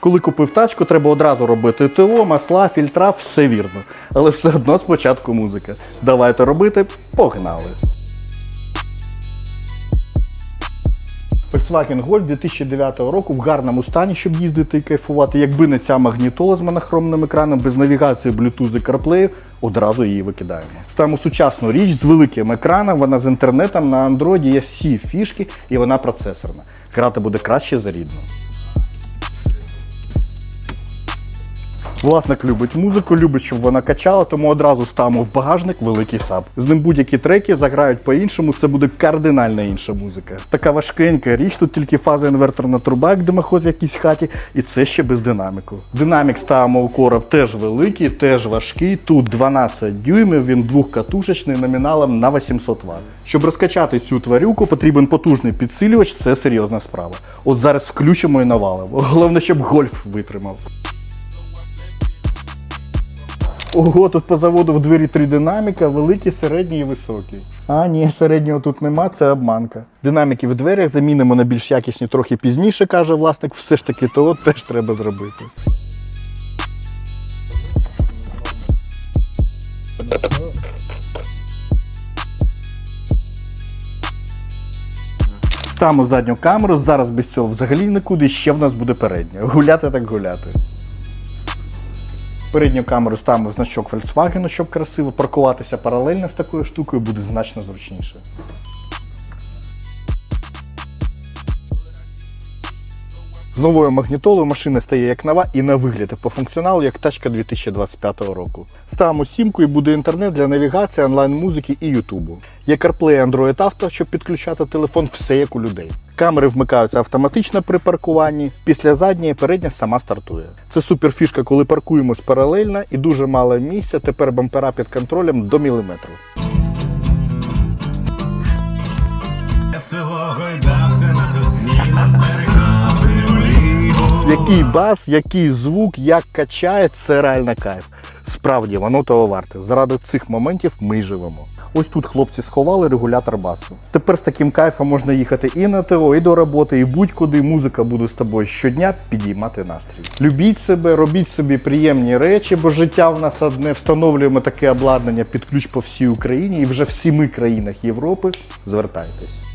Коли купив тачку, треба одразу робити ТО, масла, фільтра, все вірно. Але все одно спочатку музика. Давайте робити, погнали! Volkswagen Golf 2009 року в гарному стані, щоб їздити і кайфувати. Якби не ця магнітола з монохромним екраном, без навігації Bluetooth і CarPlay, одразу її викидаємо. Ставимо сучасну річ з великим екраном, вона з інтернетом на Android є всі фішки і вона процесорна. Грати буде краще за рідну. Власник любить музику, любить, щоб вона качала, тому одразу ставимо в багажник великий саб. З ним будь-які треки заграють по-іншому, це буде кардинально інша музика. Така важкенька річ, тут тільки фаза інверторна труба, як димоход в якійсь хаті, і це ще без динаміку. Динамік ставимо у короб теж великий, теж важкий. Тут 12 дюймів, він двохкатушечний номіналом на 800 Вт. Щоб розкачати цю тварюку, потрібен потужний підсилювач, це серйозна справа. От зараз включимо і навалимо. Головне, щоб гольф витримав. Ого, тут по заводу в двері три динаміка, великі, середні і високі. А, ні, середнього тут нема, це обманка. Динаміки в дверях замінимо на більш якісні трохи пізніше, каже власник, все ж таки того теж треба зробити. Ставимо задню камеру, зараз без цього взагалі нікуди, ще в нас буде передня. Гуляти так гуляти. Передню камеру ставимо значок Volkswagen, щоб красиво паркуватися паралельно з такою штукою буде значно зручніше. З новою магнітолою машина стає як нова і на вигляд по функціоналу як тачка 2025 року. Ставимо сімку і буде інтернет для навігації, онлайн-музики і ютубу. Є CarPlay Android Auto, щоб підключати телефон, все як у людей. Камери вмикаються автоматично при паркуванні. Після задньої передня сама стартує. Це супер фішка, коли паркуємось паралельно і дуже мало місця. Тепер бампера під контролем до міліметру. Село гойдався Який бас, який звук, як качає, це реально кайф. Справді, воно того варте. Заради цих моментів ми живемо. Ось тут хлопці сховали регулятор басу. Тепер з таким кайфом можна їхати і на ТО, і до роботи, і будь-куди. Музика буде з тобою щодня підіймати настрій. Любіть себе, робіть собі приємні речі, бо життя в нас одне. Встановлюємо таке обладнання під ключ по всій Україні і вже в сіми країнах Європи. Звертайтесь.